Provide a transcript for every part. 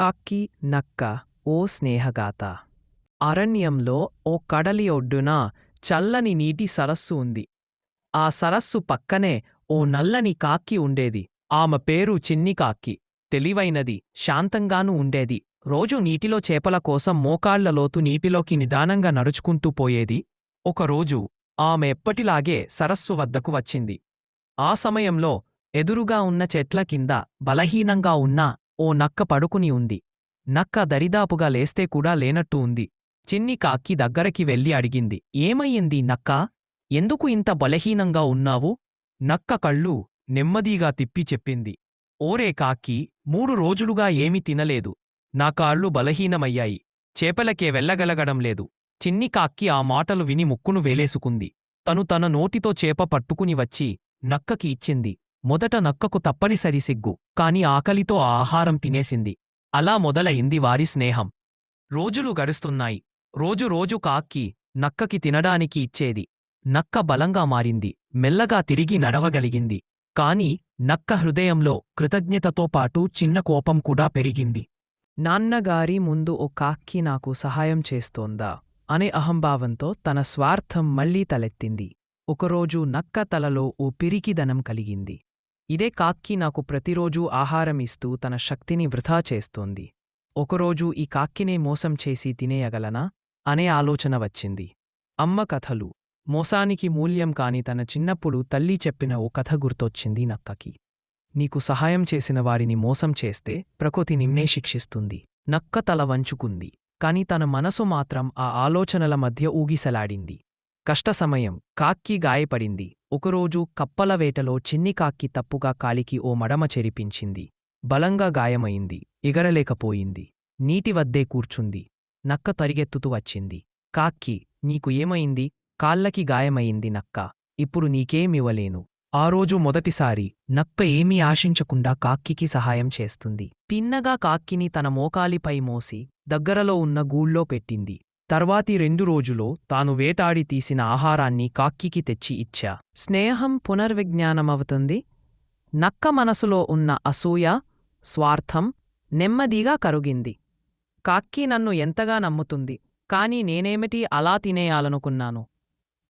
అక్కి నక్క ఓ స్నేహగాథ. అరణ్యంలో ఓ కడలి ఒడ్డున చల్లని నీటి సరస్సు ఉంది. ఆ సరస్సు పక్కనే ఓ నల్లని కాక్కి ఉండేది. ఆమె పేరు చిన్నికాక్కి తెలివైనది శాంతంగానూ ఉండేది. రోజు నీటిలో చేపల కోసం మోకాళ్ళ లోతు నీటిలోకి నిదానంగా నడుచుకుంటూ పోయేది. ఒకరోజు ఆమె ఎప్పటిలాగే సరస్సు వద్దకు వచ్చింది. ఆ సమయంలో ఎదురుగా ఉన్న చెట్ల కింద బలహీనంగా ఉన్న ఓ నక్క పడుకుని ఉంది. నక్క దరిదాపుగా లేస్తే కూడా లేనట్టు ఉంది. చిన్ని కాక్కి దగ్గరకి వెళ్ళి అడిగింది. ఏమయ్యింది నక్కా? ఎందుకు ఇంత బలహీనంగా ఉన్నావు? నక్క కళ్ళు నెమ్మదిగా తిప్పి చెప్పింది. ఓరే కాక్కి మూడు రోజులుగా ఏమీ తినలేదు. నా కాళ్ళు బలహీనమయ్యాయి. చేపలకే వెళ్ళగలగడం లేదు. చిన్ని కాక్కి ఆ మాటలు విని ముక్కును వేలేసుకుంది. తను తన నోటితో చేప పట్టుకుని వచ్చి నక్కకి ఇచ్చింది. మొదట నక్కకు తప్పనిసరి సిగ్గు. కాని ఆకలితో ఆ ఆహారం తినేసింది. అలా మొదలయింది వారి స్నేహం. రోజులు గడుస్తున్నాయి. రోజు రోజు కాక్కి నక్కకి తినడానికి ఇచ్చేది. నక్క బలంగా మారింది. మెల్లగా తిరిగి నడవగలిగింది. కాని నక్క హృదయంలో కృతజ్ఞతతో పాటు చిన్న కోపం కూడా పెరిగింది. నాన్నగారి ముందు ఓ కాక్కి నాకు సహాయం చేస్తోందా? అనే అహంభావంతో తన స్వార్థం మళ్ళీ తలెత్తింది. ఒకరోజు నక్క తలలో ఓ పిరికిదనం కలిగింది. ఇదే కాక్కి నాకు ప్రతిరోజూ ఆహారం ఇస్తూ తన శక్తిని వృధా చేస్తోంది. ఒకరోజు ఈ కాక్కినే మోసం చేసి తినేయగలనా? అనే ఆలోచన వచ్చింది. అమ్మ కథలు. మోసానికి మూల్యం కాని తన చిన్నప్పుడు తల్లి చెప్పిన ఓ కథ గుర్తొచ్చింది నక్కకి. నీకు సహాయం చేసిన వారిని మోసం చేస్తే ప్రకృతి నిన్నే శిక్షిస్తుంది. నక్క తల వంచుకుంది. కాని తన మనసు మాత్రం ఆ ఆలోచనల మధ్య ఊగిసలాడింది. కష్ట సమయం కాక్కి గాయపడింది. ఒకరోజు కప్పల వేటలో చిన్నికాక్కి తప్పుగా కాలికి ఓ మడమ చెరిపించింది. బలంగా గాయమైంది. ఎగరలేకపోయింది. నీటి వద్దే కూర్చుంది. నక్క తరిగెత్తుతూ వచ్చింది. కాక్కి నీకు ఏమైంది? కాళ్ళకి గాయమైంది నక్క. ఇప్పుడు నీకేమివ్వలేను ఆ రోజు మొదటిసారి నక్క ఏమీ ఆశించకుండా కాక్కికి సహాయం చేస్తుంది. పిన్నగా కాక్కిని తన మోకాలిపై మోసి దగ్గరలో ఉన్న గూళ్ళో పెట్టింది. తర్వాతి రెండు రోజులో తాను వేటాడి తీసిన ఆహారాన్ని కాక్కికి తెచ్చి ఇచ్చా. స్నేహం పునర్విజ్ఞానమవుతుంది. నక్క మనసులో ఉన్న అసూయ స్వార్థం నెమ్మదిగా కరుగింది. కాక్కి నన్ను ఎంతగా నమ్ముతుంది కాని నేనేమిటి అలా తినేయాలనుకున్నాను?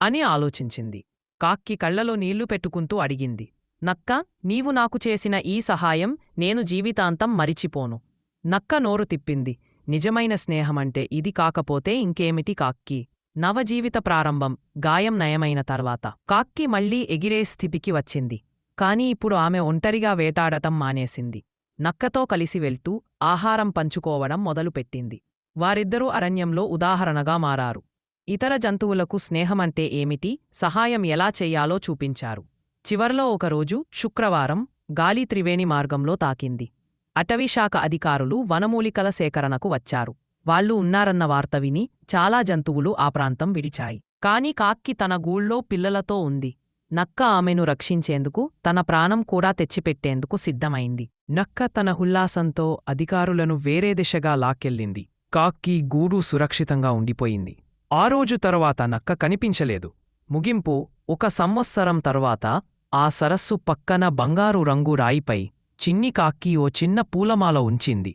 అని ఆలోచించింది. కాక్కి కళ్ళలో నీళ్ళు పెట్టుకుంటూ అడిగింది. నక్క నీవు నాకు చేసిన ఈ సహాయం నేను జీవితాంతం మరిచిపోను. నక్క నోరు తిప్పింది. నిజమైన స్నేహమంటే ఇది కాకపోతే ఇంకేమిటి కాక్కి? నవజీవిత ప్రారంభం గాయం నయమైన తర్వాత. కాక్కి మళ్ళీ ఎగిరే స్థితికి వచ్చింది. కాని ఇప్పుడు ఆమె ఒంటరిగా వేటాడటం మానేసింది. నక్కతో కలిసి వెళ్తూ ఆహారం పంచుకోవడం మొదలుపెట్టింది. వారిద్దరూ అరణ్యంలో ఉదాహరణగా మారారు. ఇతర జంతువులకు స్నేహమంటే ఏమిటి? సహాయం ఎలా చెయ్యాలో చూపించారు. చివర్లో ఒకరోజు శుక్రవారం గాలి త్రివేణి మార్గంలో తాకింది. అటవీశాఖ అధికారులు వనమూలికల సేకరణకు వచ్చారు. వాళ్ళు ఉన్నారన్న వార్త విని చాలా జంతువులు ఆ ప్రాంతం విడిచాయి. కాని కాక్కి తన గూళ్ళో పిల్లలతో ఉంది. నక్క ఆమెను రక్షించేందుకు తన ప్రాణం కూడా తెచ్చిపెట్టేందుకు సిద్ధమైంది. నక్క తన ఉల్లాసంతో అధికారులను వేరే దిశగా లాక్కెళ్ళింది. కాక్కి గూడు సురక్షితంగా ఉండిపోయింది. ఆ రోజు తరువాత నక్క కనిపించలేదు. ముగింపు ఒక సంవత్సరం తరువాత ఆ సరస్సు పక్కన బంగారు రంగు రాయిపై చిన్ని కాక్కి ఓ చిన్న పూలమాల ఉంచింది.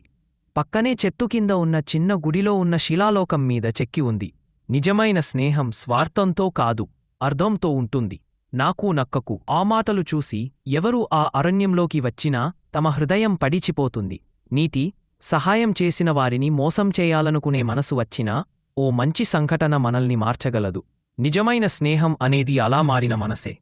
పక్కనే చెట్టు కింద ఉన్న చిన్న గుడిలో ఉన్న శిలాలోకం మీద చెక్కి ఉంది. నిజమైన స్నేహం స్వార్థంతో కాదు అర్ధంతో ఉంటుంది. నాకూ నక్కకు ఆ మాటలు చూసి ఎవరూ ఆ అరణ్యంలోకి వచ్చినా తమ హృదయం పడిచిపోతుంది. నీతి సహాయం చేసిన వారిని మోసం చేయాలనుకునే మనసు వచ్చినా ఓ మంచి సంఘటన మనల్ని మార్చగలదు. నిజమైన స్నేహం అనేది అలా మారిన మనసే.